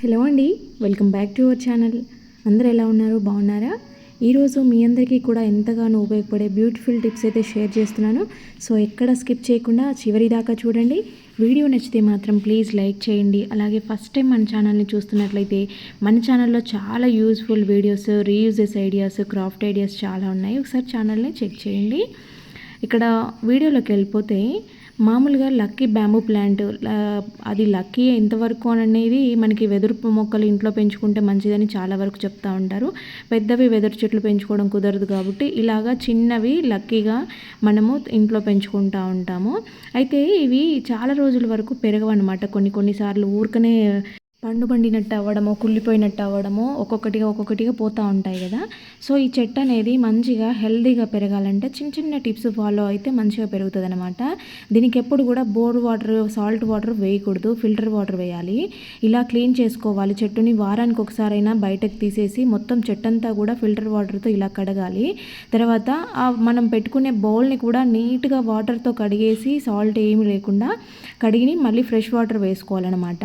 Hello అండి welcome back to our channel. అందరు ఎలా ఉన్నారు? బాగున్నారా? ఈరోజు మీ అందరికీ కూడా ఎంతగానో ఉపయోగపడే బ్యూటిఫుల్ టిప్స్ అయితే షేర్ చేస్తున్నాను. సో ఎక్కడ స్కిప్ చేయకుండా చివరి దాకా చూడండి. వీడియో నచ్చితే మాత్రం ప్లీజ్ లైక్ చేయండి. అలాగే ఫస్ట్ టైం మన ఛానల్ని చూస్తున్నట్లయితే మన ఛానల్లో చాలా useful videos reuses ideas craft ideas చాలా ఉన్నాయి. ఒకసారి ఛానల్ని చెక్ చేయండి. ఇక్కడ వీడియోలోకి వెళ్ళిపోతే మామూలుగా లక్కీ బ్యాంబూ ప్లాంట్ అది లక్కీ ఎంతవరకు అనేది మనకి వెదురు మొక్కలు ఇంట్లో పెంచుకుంటే మంచిదని చాలా వరకు చెప్తూ ఉంటారు. పెద్దవి వెదురు చెట్లు పెంచుకోవడం కుదరదు కాబట్టి ఇలాగా చిన్నవి లక్కీగా మనము ఇంట్లో పెంచుకుంటూ ఉంటాము. అయితే ఇవి చాలా రోజుల వరకు పెరగవన్నమాట. కొన్ని కొన్నిసార్లు ఊరికనే పండు పండినట్టు అవ్వడము కుళ్ళిపోయినట్టు అవ్వడమో ఒక్కొక్కటిగా ఒక్కొక్కటిగా పోతూ ఉంటాయి కదా. సో ఈ చెట్టు అనేది మంచిగా హెల్దీగా పెరగాలంటే చిన్న చిన్న టిప్స్ ఫాలో అయితే మంచిగా పెరుగుతుంది అనమాట దీనికి ఎప్పుడు కూడా బోర్ వాటర్ సాల్ట్ వాటర్ వేయకూడదు ఫిల్టర్ వాటర్ వేయాలి. ఇలా క్లీన్ చేసుకోవాలి. చెట్టుని వారానికి ఒకసారైనా బయటకు తీసేసి మొత్తం చెట్టంతా కూడా ఫిల్టర్ వాటర్తో ఇలా కడగాలి. తర్వాత మనం పెట్టుకునే బౌల్ని కూడా నీట్గా వాటర్తో కడిగేసి సాల్ట్ ఏమి లేకుండా కడిగి మళ్ళీ ఫ్రెష్ వాటర్ వేసుకోవాలన్నమాట.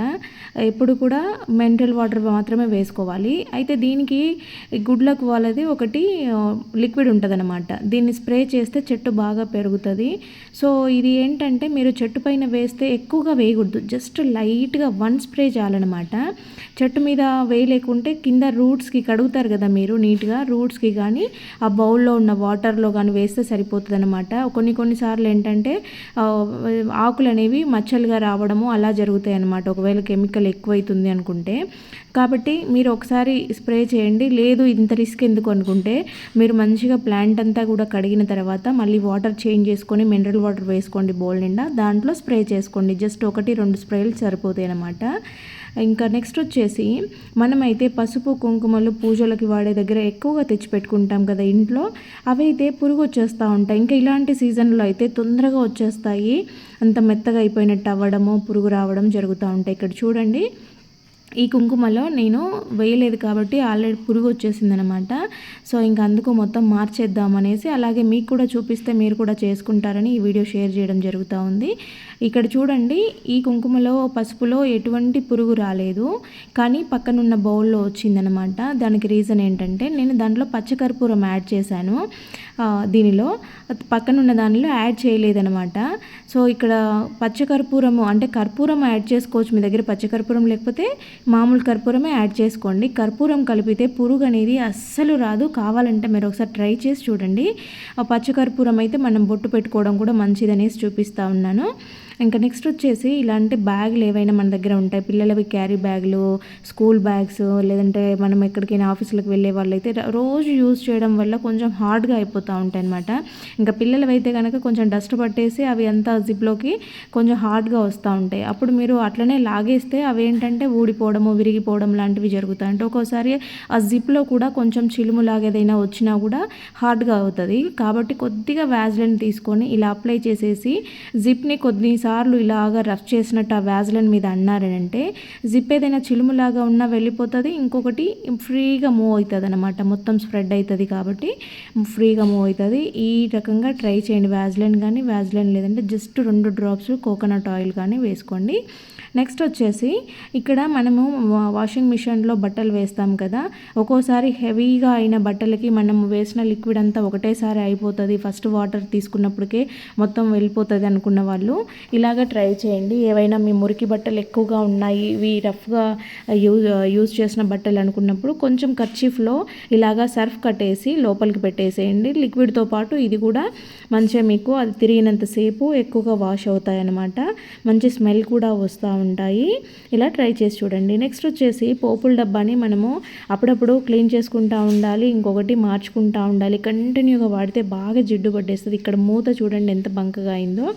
ఎప్పుడు కూడా మినరల్ వాటర్ మాత్రమే వేసుకోవాలి. అయితే దీనికి గుడ్లకు వాళ్ళది ఒకటి లిక్విడ్ ఉంటుంది అనమాట దీన్ని స్ప్రే చేస్తే చెట్టు బాగా పెరుగుతుంది. సో ఇది ఏంటంటే మీరు చెట్టు పైన వేస్తే ఎక్కువగా వేయకూడదు. జస్ట్ లైట్గా వన్ స్ప్రే చాలన్నమాట. చెట్టు మీద వేయలేకుంటే కింద రూట్స్కి కడుగుతారు కదా మీరు నీట్గా రూట్స్కి కానీ ఆ బౌల్లో ఉన్న వాటర్లో కానీ వేస్తే సరిపోతుంది అనమాట కొన్ని కొన్నిసార్లు ఏంటంటే ఆకులు అనేవి మచ్చలుగా రావడము అలా జరుగుతాయి అనమాట ఒకవేళ కెమికల్ ఎక్కువైతుంది అవుతుంది అనుకుంటే. కాబట్టి మీరు ఒకసారి స్ప్రే చేయండి. లేదు ఇంత రిస్క్ ఎందుకు అనుకుంటే మీరు మంచిగా ప్లాంట్ అంతా కూడా కడిగిన తర్వాత మళ్ళీ వాటర్ చేంజ్ చేసుకొని మినరల్ వాటర్ వేసుకోండి బౌల్ నిండా. దాంట్లో స్ప్రే చేసుకోండి. జస్ట్ ఒకటి రెండు స్ప్రేలు సరిపోతాయి అన్నమాట. ఇంకా నెక్స్ట్ వచ్చేసి మనమైతే పసుపు కుంకుమలు పూజలకి వాడే దగ్గర ఎక్కువగా తెచ్చి పెట్టుకుంటాం కదా ఇంట్లో. అవైతే పురుగు వచ్చేస్తూ ఉంటాయి. ఇంకా ఇలాంటి సీజన్లో అయితే తొందరగా వచ్చేస్తాయి. అంత మెత్తగా అయిపోయినట్టు అవ్వడము పురుగు రావడం జరుగుతూ ఉంటాయి. ఇక్కడ చూడండి. ఈ కుంకుమలో నేను వేయలేదు కాబట్టి ఆల్రెడీ పురుగు వచ్చేసింది అనమాట సో ఇంకా అందుకు మొత్తం మార్చేద్దాం అనేసి అలాగే మీకు కూడా చూపిస్తే మీరు కూడా చేసుకుంటారని ఈ వీడియో షేర్ చేయడం జరుగుతూ ఉంది. ఇక్కడ చూడండి ఈ కుంకుమలో పసుపులో ఎటువంటి పురుగు రాలేదు. కానీ పక్కనున్న బౌల్లో వచ్చిందనమాట. దానికి రీజన్ ఏంటంటే నేను దాంట్లో పచ్చకర్పూరం యాడ్ చేశాను. దీనిలో పక్కనున్న దానిలో యాడ్ చేయలేదనమాట. సో ఇక్కడ పచ్చకర్పూరము అంటే కర్పూరం యాడ్ చేసుకోవచ్చు మీ దగ్గర పచ్చకర్పూరం లేకపోతే మామూలు కర్పూరమే యాడ్ చేసుకోండి. కర్పూరం కలిపితే పురుగు అనేది అస్సలు రాదు. కావాలంటే మీరు ఒకసారి ట్రై చేసి చూడండి. పచ్చకర్పూరం అయితే మనం బొట్టు పెట్టుకోవడం కూడా మంచిదనేసి చూపిస్తూ ఉన్నాను. ఇంకా నెక్స్ట్ వచ్చేసి ఇలాంటి బ్యాగులు ఏవైనా మన దగ్గర ఉంటాయి. పిల్లలవి క్యారీ బ్యాగులు స్కూల్ బ్యాగ్స్ లేదంటే మనం ఎక్కడికైనా ఆఫీసులకు వెళ్ళే వాళ్ళైతే రోజు యూజ్ చేయడం వల్ల కొంచెం హార్డ్గా అయిపోతూ ఉంటాయి అనమాట ఇంకా పిల్లలవి అయితే కనుక కొంచెం డస్ట్ పట్టేసి అవి అంతా జిప్లోకి కొంచెం హార్డ్గా వస్తూ ఉంటాయి. అప్పుడు మీరు అట్లనే లాగేస్తే అవి ఏంటంటే ఊడిపోవడము విరిగిపోవడం లాంటివి జరుగుతాయి అంటే ఒక్కోసారి ఆ జిప్లో కూడా కొంచెం చిలుము లాగేదైనా వచ్చినా కూడా హార్డ్గా అవుతుంది. కాబట్టి కొద్దిగా వ్యాజ్లైన్ తీసుకొని ఇలా అప్లై చేసేసి జిప్ని కొద్దిసార్లు సార్లు ఇలాగా రఫ్ చేసినట్టు ఆ వ్యాజ్లైన్ మీద అన్నారంటే జిప్ ఏదైనా చిలుములాగా ఉన్నా వెళ్ళిపోతుంది ఇంకొకటి ఫ్రీగా మూవ్ అవుతుంది అనమాట మొత్తం స్ప్రెడ్ అవుతుంది కాబట్టి ఫ్రీగా మూవ్ అవుతుంది. ఈ రకంగా ట్రై చేయండి వ్యాజ్లైన్ కానీ వ్యాజ్లైన్ లేదంటే జస్ట్ రెండు డ్రాప్స్ కోకోనట్ ఆయిల్ కానీ వేసుకోండి. నెక్స్ట్ వచ్చేసి ఇక్కడ మనము వాషింగ్ మిషన్లో బట్టలు వేస్తాం కదా. ఒక్కోసారి హెవీగా అయిన బట్టలకి మనం వేసిన లిక్విడ్ అంతా ఒకటేసారి అయిపోతుంది. ఫస్ట్ వాటర్ తీసుకున్నప్పటికే మొత్తం వెళ్ళిపోతుంది అనుకున్న వాళ్ళు ఇలాగ ట్రై చేయండి. ఏవైనా మీ మురికి బట్టలు ఎక్కువగా ఉన్నాయి ఇవి రఫ్గా యూజ్ యూజ్ చేసిన బట్టలు అనుకున్నప్పుడు కొంచెం కర్చీఫ్లో ఇలాగా సర్ఫ్ కట్టేసి లోపలికి పెట్టేసేయండి. లిక్విడ్తో పాటు ఇది కూడా మంచిగా మీకు అది తిరిగినంతసేపు ఎక్కువగా వాష్ అవుతాయి అన్నమాట మంచి స్మెల్ కూడా వస్తూ ఉంటాయి. ఇలా ట్రై చేసి చూడండి. నెక్స్ట్ వచ్చేసి పోపుల డబ్బాని మనము అప్పుడప్పుడు క్లీన్ చేసుకుంటూ ఉండాలి ఇంకొకటి మార్చుకుంటూ ఉండాలి. కంటిన్యూగా వాడితే బాగా జిడ్డు పట్టేస్తుంది. ఇక్కడ మూత చూడండి ఎంత బంకగా అయిందో.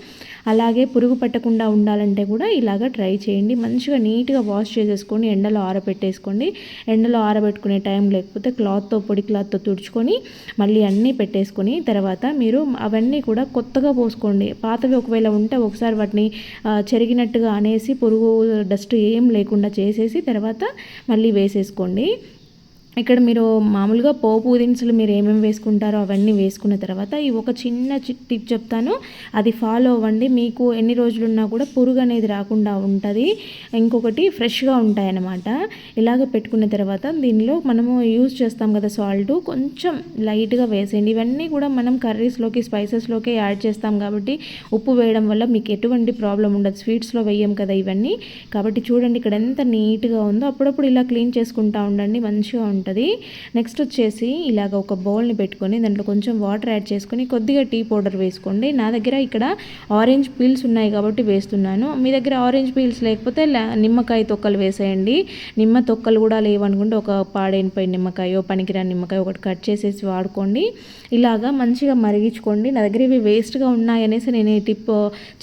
అలాగే పురుగు పట్టకుండా ఉండాలంటే కూడా ఇలాగ ట్రై చేయండి. మంచిగా నీట్గా వాష్ చేసేసుకొని ఎండలో ఆరబెట్టేసుకోండి. ఎండలో ఆరబెట్టుకునే టైం లేకపోతే క్లాత్తో పొడి క్లాత్తో తుడుచుకొని మళ్ళీ అన్నీ పెట్టేసుకొని తర్వాత మీరు అవన్నీ కూడా కొత్తగా పోసుకోండి. పాతవి ఒకవేళ ఉంటే ఒకసారి వాటిని చెరిగినట్టుగా అనేసి పురుగు డస్ట్ ఏం లేకుండా చేసేసి తర్వాత మళ్ళీ వేసేసుకోండి. ఇక్కడ మీరు మామూలుగా పోపు దినుసులు మీరు ఏమేమి వేసుకుంటారో అవన్నీ వేసుకున్న తర్వాత ఈ ఒక చిన్న టిప్ చెప్తాను. అది ఫాలో అవ్వండి. మీకు ఎన్ని రోజులు ఉన్నా కూడా పురుగు అనేది రాకుండా ఉంటుంది. ఇంకొకటి ఫ్రెష్గా ఉంటాయన్నమాట. ఇలాగ పెట్టుకున్న తర్వాత దీనిలో మనము యూజ్ చేస్తాం కదా సాల్ట్. కొంచెం లైట్గా వేసేయండి. ఇవన్నీ కూడా మనం కర్రీస్లోకి స్పైసెస్లోకి యాడ్ చేస్తాం కాబట్టి ఉప్పు వేయడం వల్ల మీకు ఎటువంటి ప్రాబ్లం ఉండదు. స్వీట్స్లో వేయం కదా ఇవన్నీ. కాబట్టి చూడండి ఇక్కడ ఎంత నీట్గా ఉందో. అప్పుడప్పుడు ఇలా క్లీన్ చేసుకుంటా ఉండండి. మంచిగా ఉంటుంది ఉంటుంది నెక్స్ట్ వచ్చేసి ఇలాగ ఒక బౌల్ని పెట్టుకొని దాంట్లో కొంచెం వాటర్ యాడ్ చేసుకొని కొద్దిగా టీ పౌడర్ వేసుకోండి. నా దగ్గర ఇక్కడ ఆరెంజ్ పీల్స్ ఉన్నాయి కాబట్టి వేస్తున్నాను. మీ దగ్గర ఆరెంజ్ పీల్స్ లేకపోతే నిమ్మకాయ తొక్కలు వేసేయండి. నిమ్మ తొక్కలు కూడా లేవనుకుంటే ఒక పాడైనపోయిన నిమ్మకాయ పనికిరాని నిమ్మకాయ ఒకటి కట్ చేసేసి వాడుకోండి. ఇలాగా మంచిగా మరిగించుకోండి. నా దగ్గర ఇవి వేస్ట్గా ఉన్నాయనేసి నేను ఈ టిప్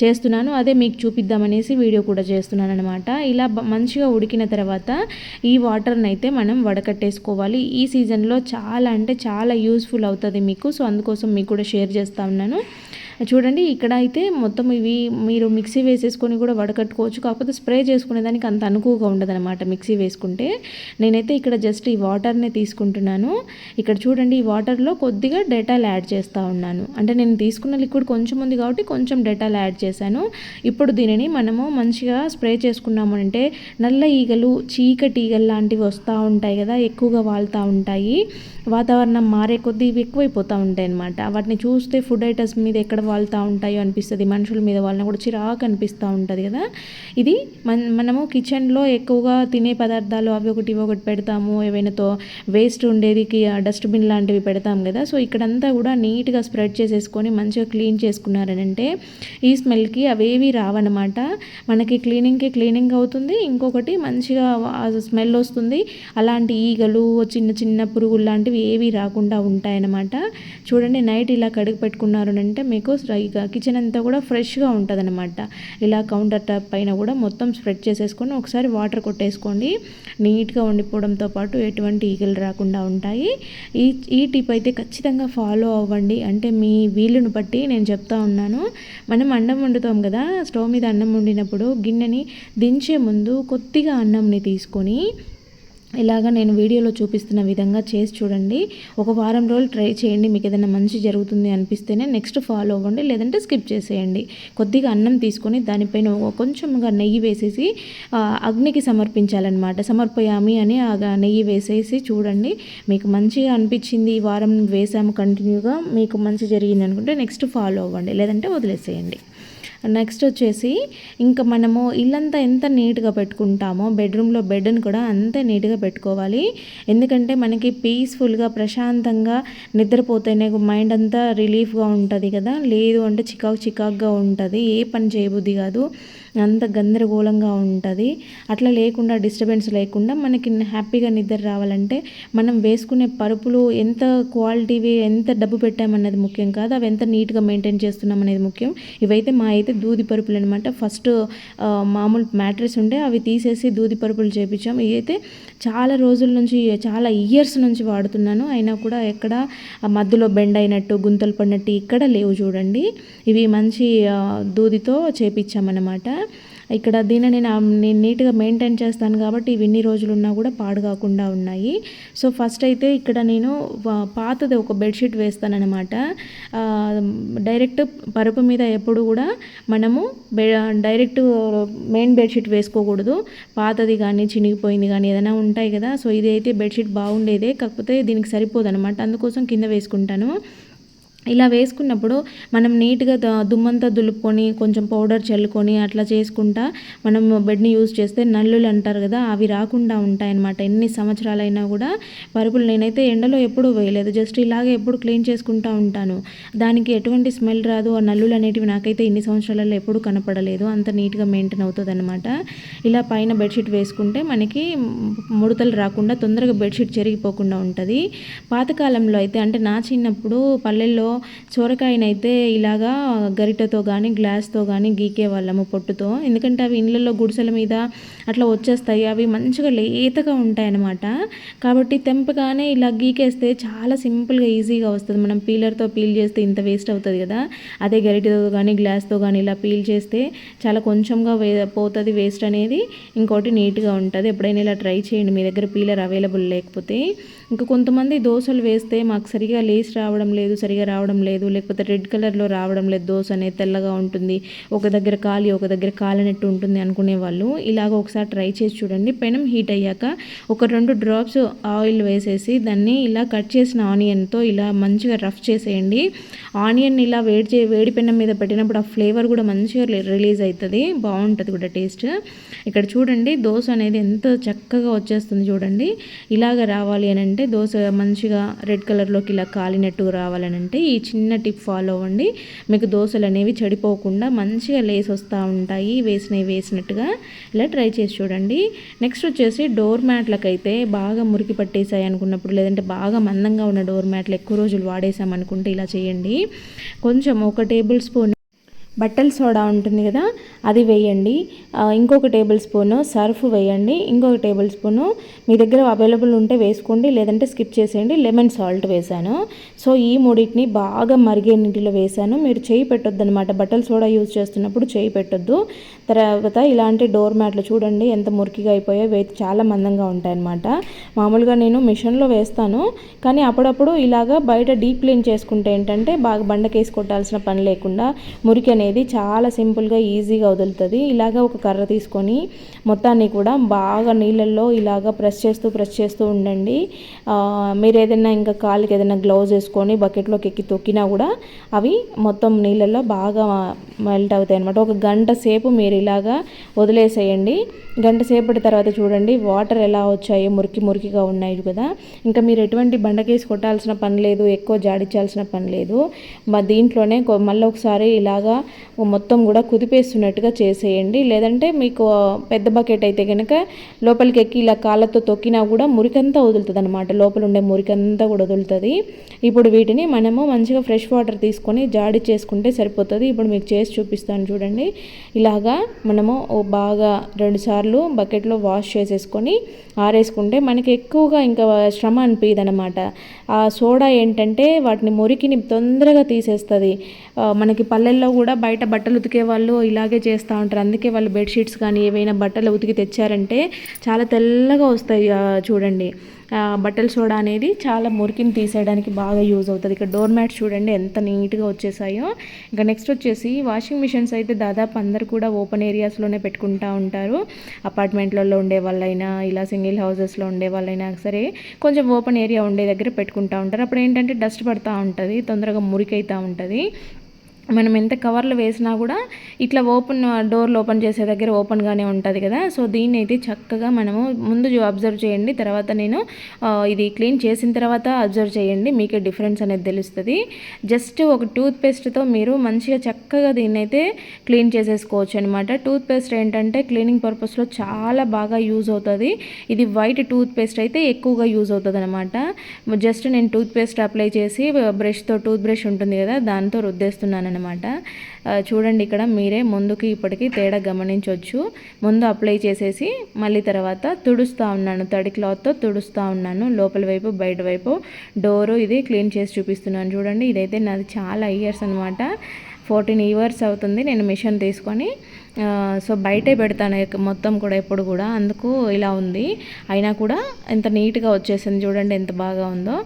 చేస్తున్నాను. అదే మీకు చూపిద్దామనేసి వీడియో కూడా చేస్తున్నాను అనమాట ఇలా మంచిగా ఉడికిన తర్వాత ఈ వాటర్ని అయితే మనం చేసుకోవాలి. ఈ సీజన్లో చాలా అంటే చాలా యూస్ఫుల్ అవుతుంది మీకు. సో అందుకోసం మీకు కూడా షేర్ చేస్తా ఉన్నాను. చూడండి ఇక్కడ అయితే మొత్తం ఇవి మీరు మిక్సీ వేసేసుకొని కూడా వడకట్టుకోవచ్చు. కాకపోతే స్ప్రే చేసుకునే దానికి అంత అనుకువగా ఉండదన్నమాట మిక్సీ వేసుకుంటే. నేనైతే ఇక్కడ జస్ట్ ఈ వాటర్నే తీసుకుంటున్నాను. ఇక్కడ చూడండి ఈ వాటర్లో కొద్దిగా డెటాల్ యాడ్ చేస్తూ ఉన్నాను. అంటే నేను తీసుకున్న లిక్విడ్ కొంచెం ఉంది కాబట్టి కొంచెం డెటాల్ యాడ్ చేశాను. ఇప్పుడు దీనిని మనము మంచిగా స్ప్రే చేసుకున్నాము అంటే నల్ల ఈగలు చీకటి ఈగలు లాంటివి వస్తూ ఉంటాయి కదా ఎక్కువగా వాళ్తూ ఉంటాయి. వాతావరణం మారే కొద్దీ ఇవి ఎక్కువైపోతూ ఉంటాయి అన్నమాట వాటిని చూస్తే ఫుడ్ ఐటమ్స్ మీద ఎక్కడ వాళ్తూ ఉంటాయో అనిపిస్తుంది. మనుషుల మీద వాళ్ళని కూడా చిరాకు అనిపిస్తూ ఉంటుంది కదా. ఇది మన మనము కిచెన్లో ఎక్కువగా తినే పదార్థాలు అవి ఒకటి ఇవి ఒకటి పెడతాము. ఏవైనాతో వేస్ట్ ఉండేది డస్ట్బిన్ లాంటివి పెడతాం కదా. సో ఇక్కడంతా కూడా నీట్గా స్ప్రెడ్ చేసేసుకొని మంచిగా క్లీన్ చేసుకున్నారనంటే ఈ స్మెల్కి అవేవి రావన్నమాట. మనకి క్లీనింగ్కి క్లీనింగ్ అవుతుంది. ఇంకొకటి మంచిగా స్మెల్ వస్తుంది. అలాంటి ఈగలు చిన్న చిన్న పురుగులు లాంటివి ఏవి రాకుండా ఉంటాయన్నమాట. చూడండి నైట్ ఇలా కడిగి పెట్టుకున్నారు అంటే మీకు ఇక కిచెన్ అంతా కూడా ఫ్రెష్గా ఉంటుంది ఇలా కౌంటర్ టాప్ పైన కూడా మొత్తం స్ప్రెడ్ చేసేసుకొని ఒకసారి వాటర్ కొట్టేసుకోండి. నీట్గా ఉండిపోవడంతో పాటు ఎటువంటి ఈగలు రాకుండా ఉంటాయి. ఈ ఈ టిప్ అయితే ఖచ్చితంగా ఫాలో అవ్వండి. అంటే మీ వీలును బట్టి నేను చెప్తా ఉన్నాను. మనం అన్నం వండుతాం కదా స్టవ్ మీద అన్నం వండినప్పుడు గిన్నెని దించే ముందు కొద్దిగా అన్నంని తీసుకొని ఇలాగ నేను వీడియోలో చూపిస్తున్న విధంగా చేసి చూడండి. ఒక వారం రోజులు ట్రై చేయండి. మీకు ఏదైనా మంచి జరుగుతుంది అనిపిస్తేనే నెక్స్ట్ ఫాలో అవ్వండి. లేదంటే స్కిప్ చేసేయండి. కొద్దిగా అన్నం తీసుకొని దానిపైన కొంచెంగా నెయ్యి వేసేసి అగ్నికి సమర్పించాలన్నమాట. సమర్పయామి అని ఆ నెయ్యి వేసేసి చూడండి. మీకు మంచిగా అనిపించింది. ఈ వారం వేసాము కంటిన్యూగా. మీకు మంచి జరిగింది అనుకుంటే నెక్స్ట్ ఫాలో అవ్వండి. లేదంటే వదిలేసేయండి. నెక్స్ట్ వచ్చేసి ఇంకా మనము ఇల్లంతా ఎంత నీట్గా పెట్టుకుంటామో బెడ్రూమ్లో బెడ్ని కూడా అంతే నీట్గా పెట్టుకోవాలి. ఎందుకంటే మనకి పీస్ఫుల్గా ప్రశాంతంగా నిద్రపోతేనే మైండ్ అంతా రిలీఫ్గా ఉంటుంది కదా. లేదు అంటే చికాకు చికాకుగా ఉంటుంది. ఏ పని చేయబుద్ధి కాదు. అంత గందరగోళంగా ఉంటుంది. అట్లా లేకుండా డిస్టర్బెన్స్ లేకుండా మనకి హ్యాపీగా నిద్ర రావాలంటే మనం వేసుకునే పరుపులు ఎంత క్వాలిటీవి ఎంత డబ్బు పెట్టామన్నది ముఖ్యం కాదు. అవి ఎంత నీట్గా మెయింటైన్ చేస్తున్నాం అనేది ముఖ్యం. ఇవైతే మా అయితే దూది పరుపులు అనమాట ఫస్ట్ మామూలు మ్యాట్రెస్ ఉండే అవి తీసేసి దూది పరుపులు చేపించాం. ఇవైతే చాలా రోజుల నుంచి చాలా ఇయర్స్ నుంచి వాడుతున్నాను. అయినా కూడా ఎక్కడ మధ్యలో బెండ్ అయినట్టు గుంతలు పడినట్టు ఇక్కడ లేవు చూడండి. ఇవి మంచి దూదితో చేపించామన్నమాట. ఇక్కడ దీన్ని నేను నేను నీట్గా మెయింటైన్ చేస్తాను కాబట్టి ఇవి ఎన్ని రోజులు ఉన్నా కూడా పాడు కాకుండా ఉన్నాయి. సో ఫస్ట్ అయితే ఇక్కడ నేను పాతది ఒక బెడ్షీట్ వేస్తానన్నమాట. డైరెక్ట్ పరుపు మీద ఎప్పుడు కూడా మనము బె డైరెక్ట్ మెయిన్ బెడ్షీట్ వేసుకోకూడదు. పాతది కానీ చినిగిపోయింది కానీ ఏదైనా ఉంటాయి కదా. సో ఇది అయితే బెడ్షీట్ బాగుండేదే. కాకపోతే దీనికి సరిపోదు అనమాట అందుకోసం కింద వేసుకుంటాను. ఇలా వేసుకున్నప్పుడు మనం నీట్గా దుమ్మంతా దులుపుకొని కొంచెం పౌడర్ చల్లుకొని అట్లా చేసుకుంటా మనం బెడ్ని యూజ్ చేస్తే నల్లులు అంటారు కదా అవి రాకుండా ఉంటాయన్నమాట. ఎన్ని సంవత్సరాలైనా కూడా పరుపులు నేనైతే ఎండలో ఎప్పుడూ వేయలేదు. జస్ట్ ఇలాగే ఎప్పుడు క్లీన్ చేసుకుంటా ఉంటాను. దానికి ఎటువంటి స్మెల్ రాదు. ఆ నల్లులు అనేటివి నాకైతే ఇన్ని సంవత్సరాలలో ఎప్పుడూ కనపడలేదు. అంత నీట్గా మెయింటైన్ అవుతుంది అనమాట ఇలా పైన బెడ్షీట్ వేసుకుంటే మనకి ముడతలు రాకుండా తొందరగా బెడ్షీట్ చెరిగిపోకుండా ఉంటుంది. పాతకాలంలో అయితే అంటే నా చిన్నప్పుడు పల్లెల్లో సొరకాయనైతే ఇలాగా గరిటెతో కానీ గ్లాస్తో కానీ గీకే వాళ్ళము పొట్టుతో. ఎందుకంటే అవి ఇళ్ళల్లో గుడిసెల మీద అట్లా వచ్చేస్తాయి. అవి మంచిగా లేతగా ఉంటాయి అన్నమాట కాబట్టి తెంపగానే ఇలా గీకేస్తే చాలా సింపుల్గా ఈజీగా వస్తుంది. మనం పీలర్తో పీల్ చేస్తే ఇంత వేస్ట్ అవుతుంది కదా. అదే గరిటెతో కానీ గ్లాస్తో కానీ ఇలా పీల్ చేస్తే చాలా కొంచెంగా వే పోతుంది వేస్ట్ అనేది. ఇంకోటి నీట్గా ఉంటుంది. ఎప్పుడైనా ఇలా ట్రై చేయండి. మీ దగ్గర పీలర్ అవైలబుల్ లేకపోతే. ఇంకా కొంతమంది దోశలు వేస్తే మాకు సరిగా లేస్ రావడం లేదు సరిగా రావడం లేదు లేకపోతే రెడ్ కలర్లో రావడం లేదు దోశ అనేది తెల్లగా ఉంటుంది ఒక దగ్గర కాలి ఒక దగ్గర కాలినట్టు ఉంటుంది అనుకునే వాళ్ళు. ఇలాగ ఒకసారి ట్రై చేసి చూడండి. పెనం హీట్ అయ్యాక ఒక రెండు డ్రాప్స్ ఆయిల్ వేసేసి దాన్ని ఇలా కట్ చేసిన ఆనియన్తో ఇలా మంచిగా రఫ్ చేసేయండి. ఆనియన్ ఇలా వేడి చే వేడి పెనం మీద పెట్టినప్పుడు ఆ ఫ్లేవర్ కూడా మంచిగా రిలీజ్ అవుతుంది బాగుంటుంది కూడా టేస్ట్. ఇక్కడ చూడండి దోశ అనేది ఎంత చక్కగా వచ్చేస్తుంది చూడండి. ఇలాగ రావాలి అని అంటే దోశ మంచిగా రెడ్ కలర్లోకి ఇలా కాలినట్టుగా రావాలనంటే ఈ చిన్న టిప్ ఫాలో అవ్వండి. మీకు దోశలు అనేవి చెడిపోకుండా మంచిగా లేస్ వస్తూ ఉంటాయి. వేసినవి వేసినట్టుగా ఇలా ట్రై చేసి చూడండి. నెక్స్ట్ వచ్చేసి డోర్ మ్యాట్లకైతే బాగా మురికి పట్టేసాయి అనుకున్నప్పుడు లేదంటే బాగా మందంగా ఉన్న డోర్ మ్యాట్లు ఎక్కువ రోజులు వాడేసామనుకుంటే ఇలా చేయండి. కొంచెం ఒక టేబుల్ స్పూన్ బట్టల సోడా ఉంటుంది కదా అది వేయండి. ఇంకొక టేబుల్ స్పూను సర్ఫ్ వేయండి. ఇంకొక టేబుల్ స్పూను మీ దగ్గర అవైలబుల్ ఉంటే వేసుకోండి లేదంటే స్కిప్ చేసేయండి. లెమన్ సాల్ట్ వేసాను సో ఈ మూడింటిని బాగా మరిగే నీటిలో వేసాను మీరు చేయి పెట్టొద్దు అనమాట బట్టల సోడా యూజ్ చేస్తున్నప్పుడు చేయి పెట్టొద్దు. తర్వాత ఇలాంటి డోర్ మ్యాట్లు చూడండి ఎంత మురికిగా అయిపోయాయి. వేతి చాలా మందంగా ఉంటాయన్నమాట. మామూలుగా నేను మిషన్లో వేస్తాను. కానీ అప్పుడప్పుడు ఇలాగా బయట డీప్ క్లీన్ చేసుకుంటే ఏంటంటే బాగా బండకేసి కొట్టాల్సిన పని లేకుండా మురికి అనేది చాలా సింపుల్గా ఈజీగా వదులుతుంది. ఇలాగ ఒక కర్ర తీసుకొని మొత్తాన్ని కూడా బాగా నీళ్ళల్లో ఇలాగ ప్రెస్ చేస్తూ ప్రెస్ చేస్తూ ఉండండి. మీరు ఏదైనా ఇంకా కాలుకి ఏదైనా గ్లౌజ్ వేసుకొని బకెట్లోకి ఎక్కి తొక్కినా కూడా అవి మొత్తం నీళ్ళల్లో బాగా మెల్ట్ అవుతాయి అనమాట ఒక గంట సేపు మీరు ఇలాగా వదిలేసేయండి. గంట సేపటి తర్వాత చూడండి వాటర్ ఎలా వచ్చాయో మురికి మురికిగా ఉన్నాయి కదా. ఇంకా మీరు ఎటువంటి బండకేసి కొట్టాల్సిన పని లేదు ఎక్కువ జాడించాల్సిన పని లేదు. మా దీంట్లోనే మళ్ళీ ఒకసారి ఇలాగా మొత్తం కూడా కుదిపేస్తున్నట్టుగా చేసేయండి. లేదంటే మీకు పెద్ద బకెట్ అయితే కనుక లోపలికి ఎక్కి ఇలా కాళ్ళతో తొక్కినా కూడా మురికంతా వదులుతుంది అనమాట లోపల ఉండే మురికంతా కూడా వదులుతుంది. ఇప్పుడు వీటిని మనము మంచిగా ఫ్రెష్ వాటర్ తీసుకొని జాడి చేసుకుంటే సరిపోతుంది. ఇప్పుడు మీకు చేసి చూపిస్తాను చూడండి. ఇలాగా మనము బాగా రెండుసార్లు బకెట్లో వాష్ చేసేసుకొని ఆరేసుకుంటే మనకి ఎక్కువగా ఇంకా శ్రమ అనిపించదు అనమాట ఆ సోడా ఏంటంటే వాటిని మురికిని తొందరగా తీసేస్తుంది. మనకి పల్లెల్లో కూడా బయట బట్టలు ఉతికే వాళ్ళు ఇలాగే చేస్తూ ఉంటారు. అందుకే వాళ్ళు బెడ్షీట్స్ కానీ ఏవైనా బట్టలు ఉతికి తెచ్చారంటే చాలా తెల్లగా వస్తాయి చూడండి. బట్టల సోడా అనేది చాలా మురికిని తీసేయడానికి బాగా యూజ్ అవుతుంది. ఇక్కడ డోర్ మ్యాట్స్ చూడండి ఎంత నీట్గా వచ్చేసాయో. ఇంకా నెక్స్ట్ వచ్చేసి వాషింగ్ మిషన్స్ అయితే దాదాపు అందరు కూడా ఓపెన్ ఏరియాస్లోనే పెట్టుకుంటూ ఉంటారు. అపార్ట్మెంట్లలో ఉండే వాళ్ళైనా ఇలా సింగిల్ హౌసెస్లో ఉండే వాళ్ళైనా సరే కొంచెం ఓపెన్ ఏరియా ఉండే దగ్గర పెట్టుకుంటూ ఉంటారు. అప్పుడు ఏంటంటే డస్ట్ పడుతూ ఉంటుంది తొందరగా మురికైతూ ఉంటుంది. మనం ఎంత కవర్లు వేసినా కూడా ఇట్లా ఓపెన్ డోర్లు ఓపెన్ చేసే దగ్గర ఓపెన్గానే ఉంటుంది కదా. సో దీన్ని అయితే చక్కగా మనము ముందు అబ్జర్వ్ చేయండి. తర్వాత నేను ఇది క్లీన్ చేసిన తర్వాత అబ్జర్వ్ చేయండి. మీకే డిఫరెన్స్ అనేది తెలుస్తుంది. జస్ట్ ఒక టూత్ పేస్ట్తో మీరు మంచిగా చక్కగా దీన్ని అయితే క్లీన్ చేసేసుకోవచ్చు అనమాట టూత్ పేస్ట్ ఏంటంటే క్లీనింగ్ పర్పస్లో చాలా బాగా యూజ్ అవుతుంది. ఇది వైట్ టూత్ పేస్ట్ అయితే ఎక్కువగా యూజ్ అవుతుంది అనమాట జస్ట్ నేను టూత్ పేస్ట్ అప్లై చేసి బ్రష్తో టూత్ బ్రష్ ఉంటుంది కదా దాంతో రుద్దేస్తున్నాను అనమాట చూడండి ఇక్కడ మీరే ముందుకి ఇప్పటికి తేడా గమనించవచ్చు ముందు అప్లై చేసేసి మళ్ళీ తర్వాత తుడుస్తూ ఉన్నాను. తడి క్లాత్తో తుడుస్తూ ఉన్నాను. లోపల వైపు బయట వైపు డోరు ఇది క్లీన్ చేసి చూపిస్తున్నాను. చూడండి ఇదైతే నాది చాలా ఇయర్స్ అనమాట ఫోర్టీన్ ఇయర్స్ అవుతుంది. నేను మిషన్ తీసుకొని సో బయటే పెడతాను మొత్తం కూడా ఎప్పుడు కూడా. అందుకు ఇలా ఉంది. అయినా కూడా ఎంత నీట్గా వచ్చేసింది చూడండి ఎంత బాగా ఉందో.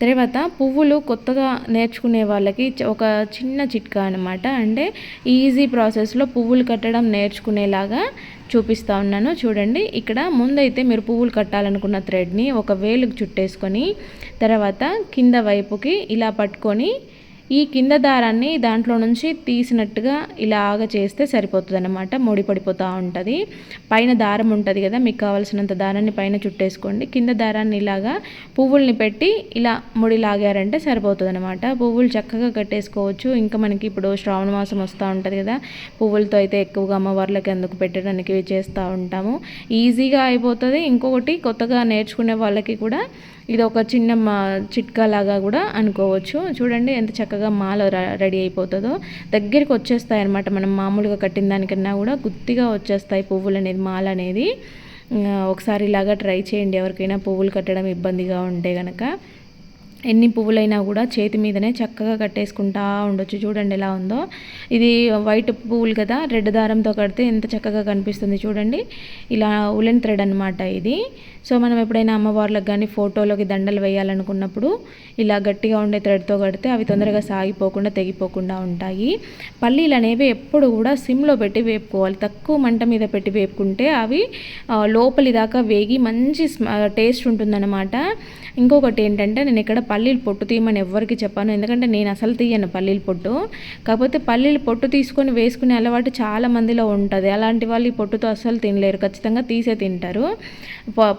తర్వాత పువ్వులు కొత్తగా నేర్చుకునే వాళ్ళకి ఒక చిన్న చిట్కా అనమాట అంటే ఈజీ ప్రాసెస్లో పువ్వులు కట్టడం నేర్చుకునేలాగా చూపిస్తూ ఉన్నాను. చూడండి ఇక్కడ ముందైతే మీరు పువ్వులు కట్టాలనుకున్న థ్రెడ్ని ఒక వేలుకు చుట్టేసుకొని తర్వాత కింద వైపుకి ఇలా పట్టుకొని ఈ కింద దారాన్ని దాంట్లో నుంచి తీసినట్టుగా ఇలాగ చేస్తే సరిపోతుంది అనమాట ముడి పడిపోతూ ఉంటుంది. పైన దారం ఉంటుంది కదా మీకు కావాల్సినంత దారాన్ని పైన చుట్టేసుకోండి. కింద దారాన్ని ఇలాగా పువ్వుల్ని పెట్టి ఇలా ముడి లాగారంటే సరిపోతుంది అనమాట పువ్వులు చక్కగా కట్టేసుకోవచ్చు. ఇంకా మనకి ఇప్పుడు శ్రావణ మాసం వస్తూ ఉంటుంది కదా పువ్వులతో అయితే ఎక్కువగా అమ్మవార్లకి ఎందుకు పెట్టడానికి చేస్తూ ఉంటాము. ఈజీగా అయిపోతుంది. ఇంకొకటి కొత్తగా నేర్చుకునే వాళ్ళకి కూడా ఇది ఒక చిన్న మా చిట్కా లాగా కూడా అనుకోవచ్చు. చూడండి ఎంత చక్కగా మాల రెడీ అయిపోతుందో. దగ్గరికి వచ్చేస్తాయి అనమాట మనం మామూలుగా కట్టిన దానికన్నా కూడా గుత్తిగా వచ్చేస్తాయి పువ్వులు అనేది మాల అనేది. ఒకసారి ఇలాగా ట్రై చేయండి. ఎవరికైనా పువ్వులు కట్టడం ఇబ్బందిగా ఉంటే కనుక ఎన్ని పువ్వులైనా కూడా చేతి మీదనే చక్కగా కట్టేసుకుంటా ఉండొచ్చు. చూడండి ఎలా ఉందో. ఇది వైట్ పువ్వులు కదా రెడ్ దారంతో కడితే ఎంత చక్కగా కనిపిస్తుంది చూడండి. ఇలా ఉలెన్ థ్రెడ్ అనమాట ఇది. సో మనం ఎప్పుడైనా అమ్మవార్లకు కానీ ఫోటోలోకి దండలు వేయాలనుకున్నప్పుడు ఇలా గట్టిగా ఉండే థ్రెడ్తో కడితే అవి తొందరగా సాగిపోకుండా తెగిపోకుండా ఉంటాయి. పల్లీలు అనేవి ఎప్పుడు కూడా సిమ్లో పెట్టి వేపుకోవాలి. తక్కువ మంట మీద పెట్టి వేపుకుంటే అవి లోపలి దాకా వేగి మంచి టేస్ట్ ఉంటుందన్నమాట. ఇంకొకటి ఏంటంటే నేను ఇక్కడ పల్లీలు పొట్టు తీయమని ఎవరికి చెప్పాను. ఎందుకంటే నేను అసలు తీయను పల్లీల పొట్టు. కాకపోతే పల్లీలు పొట్టు తీసుకొని వేసుకునే అలవాటు చాలా మందిలో ఉంటుంది. అలాంటి వాళ్ళు ఈ పొట్టుతో అసలు తినలేరు. ఖచ్చితంగా తీసే తింటారు.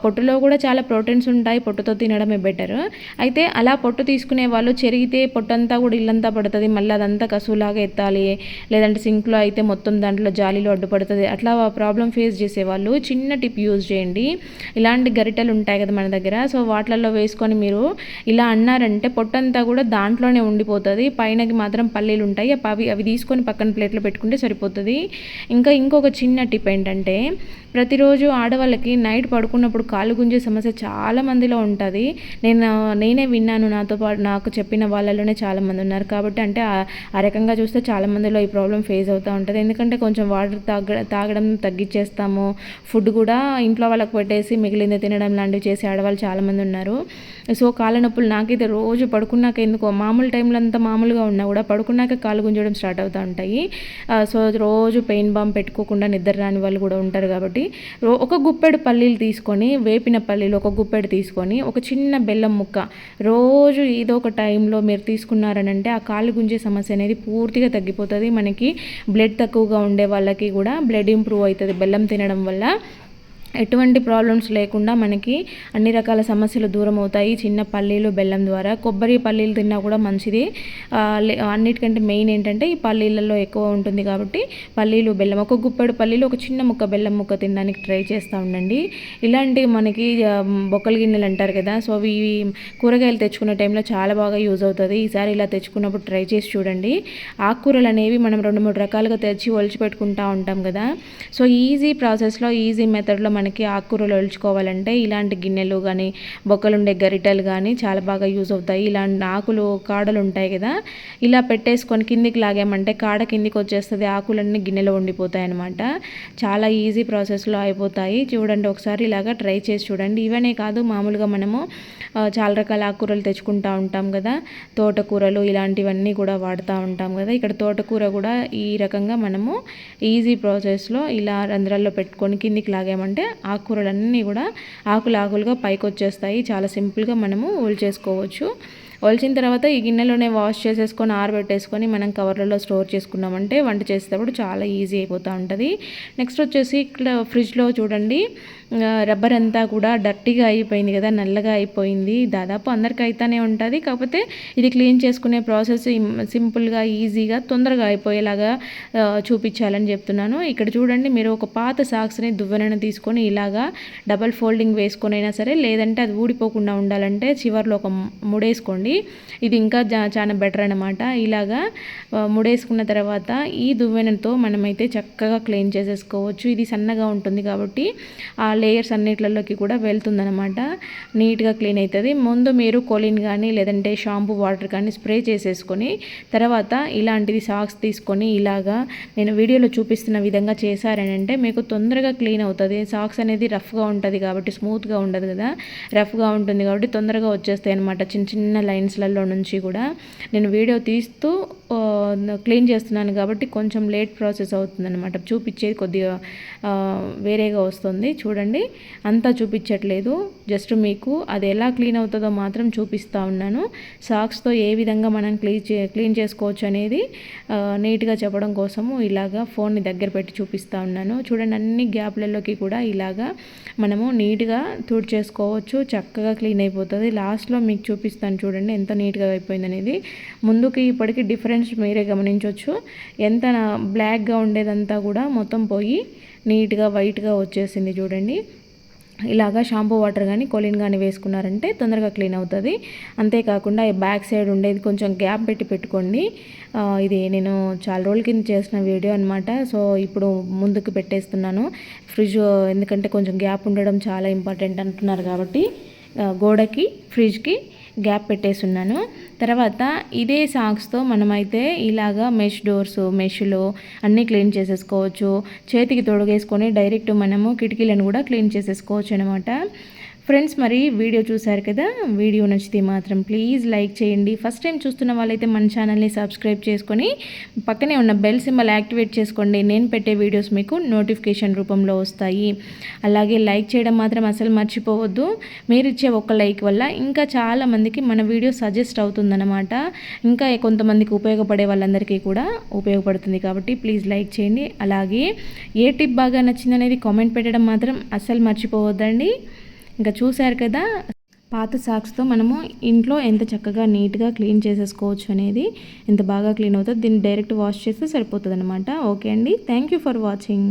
పొట్టులో కూడా చాలా ప్రోటీన్స్ ఉంటాయి. పొట్టుతో తినడమే బెటర్. అయితే అలా పొట్టు తీసుకునే వాళ్ళు చెరిగితే పొట్టంతా కూడా ఇల్లంతా పడుతుంది. మళ్ళీ అదంతా కసువులాగా ఎత్తాలి. లేదంటే సింక్లో అయితే మొత్తం దాంట్లో జాలీలో అడ్డుపడుతుంది. అట్లా ప్రాబ్లం ఫేస్ చేసేవాళ్ళు. చిన్న టిప్ యూజ్ చేయండి. ఇలాంటి గరిటెలు ఉంటాయి కదా మన దగ్గర. సో వాటిలలో వేసుకొని మీరు ఇలా అన్నారంటే పొట్టంతా కూడా దాంట్లోనే ఉండిపోతుంది. పైనకి మాత్రం పల్లీలు ఉంటాయి. అవి అవి తీసుకొని పక్కన ప్లేట్లో పెట్టుకుంటే సరిపోతుంది. ఇంకా ఇంకొక చిన్న టిప్ ఏంటంటే ప్రతిరోజు ఆడవాళ్ళకి నైట్ పడుకున్నప్పుడు కాలు గుంజే సమస్య చాలా మందిలో ఉంటుంది. నేను నేనే విన్నాను నాతో పాటు నాకు చెప్పిన వాళ్ళలోనే చాలామంది ఉన్నారు. కాబట్టి అంటే ఆ రకంగా చూస్తే చాలా మందిలో ఈ ప్రాబ్లం ఫేస్ అవుతూ ఉంటుంది. ఎందుకంటే కొంచెం వాటర్ తాగ తాగడం తగ్గించేస్తాము. ఫుడ్ కూడా ఇంట్లో వాళ్ళకి పెట్టేసి మిగిలింది తినడం లాంటివి చేసే ఆడవాళ్ళు చాలామంది ఉన్నారు. సో కాళ్ళ నొప్పులు నాకైతే రోజు పడుకున్నాక ఎందుకో మామూలు టైంలో అంతా మామూలుగా ఉన్నా కూడా పడుకున్నాక కాలు గుంజడం స్టార్ట్ అవుతూ ఉంటాయి. సో రోజు పెయిన్ బామ్ పెట్టుకోకుండా నిద్ర రాని వాళ్ళు కూడా ఉంటారు కాబట్టి ఒక గుప్పెడు పల్లీలు తీసుకొని వేపిన పల్లీలు ఒక గుప్పెడు తీసుకొని ఒక చిన్న బెల్లం ముక్క రోజు ఏదో ఒక టైంలో మీరు తీసుకున్నారనంటే ఆ కాలు గుంజే సమస్య అనేది పూర్తిగా తగ్గిపోతుంది. మనకి బ్లడ్ తక్కువగా ఉండే వాళ్ళకి కూడా బ్లడ్ ఇంప్రూవ్ అవుతుంది బెల్లం తినడం వల్ల. ఎటువంటి ప్రాబ్లమ్స్ లేకుండా మనకి అన్ని రకాల సమస్యలు దూరం అవుతాయి చిన్న పల్లీలు బెల్లం ద్వారా. కొబ్బరి పల్లీలు తిన్నా కూడా మంచిది. అన్నిటికంటే మెయిన్ ఏంటంటే ఈ పల్లీలలో ఎక్కువ ఉంటుంది కాబట్టి పల్లీలు బెల్లం. ఒక గుప్పెడు పల్లీలు ఒక చిన్న ముక్క బెల్లం ముక్క తినడానికి ట్రై చేస్తూ ఉండండి. ఇలాంటి మనకి బొక్కల గిన్నెలు అంటారు కదా సో అవి కూరగాయలు తెచ్చుకునే టైంలో చాలా బాగా యూజ్ అవుతుంది. ఈసారి ఇలా తెచ్చుకున్నప్పుడు ట్రై చేసి చూడండి. ఆకుకూరలు అనేవి మనం రెండు మూడు రకాలుగా తెచ్చి ఒలిచి పెట్టుకుంటూ ఉంటాం కదా. సో ఈజీ ప్రాసెస్లో ఈజీ మెథడ్లో మనకి ఆకుకూరలు ఒలుచుకోవాలంటే ఇలాంటి గిన్నెలు కానీ బొక్కలుండే గరిటెలు కానీ చాలా బాగా యూజ్ అవుతాయి. ఇలాంటి ఆకులు కాడలు ఉంటాయి కదా ఇలా పెట్టేసుకొని కిందికి లాగామంటే కాడ కిందికి వచ్చేస్తుంది ఆకులన్నీ గిన్నెలో ఉండిపోతాయి అనమాట చాలా ఈజీ ప్రాసెస్లో అయిపోతాయి. చూడండి ఒకసారి ఇలాగా ట్రై చేసి చూడండి. ఇవనే కాదు మామూలుగా మనము చాలా రకాల ఆకుకూరలు తెచ్చుకుంటూ ఉంటాం కదా తోటకూరలు ఇలాంటివన్నీ కూడా వాడుతూ ఉంటాం కదా. ఇక్కడ తోటకూర కూడా ఈ రకంగా మనము ఈజీ ప్రాసెస్లో ఇలా రంధ్రాల్లో పెట్టుకొని కిందికి లాగామంటే ఆకుకూరలన్నీ కూడా ఆకులు ఆకులుగా పైకి వచ్చేస్తాయి చాలా సింపుల్గా మనము చేసుకోవచ్చు. ఒలిచిన తర్వాత ఈ గిన్నెలోనే వాష్ చేసేసుకొని ఆరబెట్టేసుకొని మనం కవర్లలో స్టోర్ చేసుకున్నామంటే వంట చేసేటప్పుడు చాలా ఈజీ అయిపోతూ ఉంటుంది. నెక్స్ట్ వచ్చేసి ఇక్కడ ఫ్రిడ్జ్లో చూడండి. రబ్బర్ అంతా కూడా డర్టీగా అయిపోయింది కదా నల్లగా అయిపోయింది. దాదాపు అందరికి అయితేనే ఉంటుంది. కాకపోతే ఇది క్లీన్ చేసుకునే ప్రాసెస్ సింపుల్గా ఈజీగా తొందరగా అయిపోయేలాగా చూపించాలని చెప్తున్నాను. ఇక్కడ చూడండి మీరు ఒక పాత సాక్స్ని దువ్వెనని తీసుకొని ఇలాగా డబల్ ఫోల్డింగ్ వేసుకొని అయినా సరే లేదంటే అది ఊడిపోకుండా ఉండాలంటే చివరిలో ఒక ముడేసుకోండి. ఇది ఇంకా చాలా బెటర్ అనమాట ఇలాగా ముడేసుకున్న తర్వాత ఈ దువ్వెనతో మనమైతే చక్కగా క్లీన్ చేసేసుకోవచ్చు. ఇది సన్నగా ఉంటుంది కాబట్టి ఆ లేయర్స్ అన్నిట్లలోకి కూడా వెళ్తుందనమాట నీట్గా క్లీన్ అవుతుంది ముందు మీరు కొలిన్ కానీ లేదంటే షాంపూ వాటర్ కానీ స్ప్రే చేసేసుకొని తర్వాత ఇలాంటిది సాక్స్ తీసుకొని ఇలాగా నేను వీడియోలో చూపిస్తున్న విధంగా చేశారనంటే మీకు తొందరగా క్లీన్ అవుతుంది. సాక్స్ అనేది రఫ్గా ఉంటుంది కాబట్టి స్మూత్గా ఉండదు కదా. రఫ్గా ఉంటుంది కాబట్టి తొందరగా వచ్చేస్తాయి అనమాట చిన్న చిన్న లైన్స్లలో నుంచి కూడా. నేను వీడియో తీస్తూ క్లీన్ చేస్తున్నాను కాబట్టి కొంచెం లేట్ ప్రాసెస్ అవుతుందన్నమాట. చూపించేది కొద్దిగా వేరేగా వస్తుంది. చూడండి అంతా చూపించట్లేదు. జస్ట్ మీకు అది ఎలా క్లీన్ అవుతుందో మాత్రం చూపిస్తూ ఉన్నాను. సాక్స్తో ఏ విధంగా మనం క్లీన్ చే క్లీన్ చేసుకోవచ్చు అనేది నీట్గా చెప్పడం కోసము ఇలాగా ఫోన్ని దగ్గర పెట్టి చూపిస్తూ ఉన్నాను. చూడండి అన్ని గ్యాప్లలోకి కూడా ఇలాగా మనము నీట్గా చేసుకోవచ్చు. చక్కగా క్లీన్ అయిపోతుంది. లాస్ట్లో మీకు చూపిస్తాను చూడండి ఎంత నీట్గా అయిపోయింది అనేది ముందుకి ఇప్పటికీ డిఫరెన్స్ మీరే గమనించవచ్చు ఎంత బ్లాక్గా ఉండేదంతా కూడా మొత్తం పోయి నీట్గా వైట్గా వచ్చేసింది చూడండి. ఇలాగా షాంపూ వాటర్ కానీ కొలిన్ కానీ వేసుకున్నారంటే తొందరగా క్లీన్ అవుతుంది. అంతేకాకుండా బ్యాక్ సైడ్ ఉండేది కొంచెం గ్యాప్ పెట్టి పెట్టుకోండి. ఇది నేను చాలా రోజుల కింద చేసిన వీడియో అనమాట సో ఇప్పుడు ముందుకు పెట్టేస్తున్నాను. ఫ్రిడ్జ్ ఎందుకంటే కొంచెం గ్యాప్ ఉండడం చాలా ఇంపార్టెంట్ అంటున్నారు కాబట్టి గోడకి ఫ్రిడ్జ్కి గ్యాప్ పెట్టేసి ఉన్నాను తర్వాత ఇదే సాక్స్తో మనమైతే ఇలాగా మెష్ డోర్స్ మెష్లో అన్నీ క్లీన్ చేసేసుకోవచ్చు. చేతికి తొడగేసుకొని డైరెక్ట్ మనము కిటికీలను కూడా క్లీన్ చేసేసుకోవచ్చు అనమాట ఫ్రెండ్స్ మరి వీడియో చూశారు కదా? వీడియో నచ్చితే మాత్రం ప్లీజ్ లైక్ చేయండి. ఫస్ట్ టైం చూస్తున్న వాళ్ళైతే మన ఛానల్ని సబ్స్క్రైబ్ చేసుకొని పక్కనే ఉన్న బెల్ సింబల్ యాక్టివేట్ చేసుకోండి. నేను పెట్టే వీడియోస్ మీకు నోటిఫికేషన్ రూపంలో వస్తాయి. అలాగే లైక్ చేయడం మాత్రం అసలు మర్చిపోవద్దు. మీరు ఇచ్చే ఒక్క లైక్ వల్ల ఇంకా చాలా మందికి మన వీడియో సజెస్ట్ అవుతుందన్నమాట. ఇంకా కొంతమందికి ఉపయోగపడే వాళ్ళందరికీ కూడా ఉపయోగపడుతుంది కాబట్టి ప్లీజ్ లైక్ చేయండి. అలాగే ఏ టిప్ బాగా నచ్చిందనేది కామెంట్ పెట్టడం మాత్రం అస్సలు మర్చిపోవద్దండి. ఇంకా చూశారు కదా పాత సాక్స్తో మనము ఇంట్లో ఎంత చక్కగా నీట్గా క్లీన్ చేసేసుకోవచ్చు అనేది ఎంత బాగా క్లీన్ అవుతుందో దీన్ని డైరెక్ట్ వాష్ చేస్తే సరిపోతుంది అనమాట ఓకే అండి. Thank you for watching.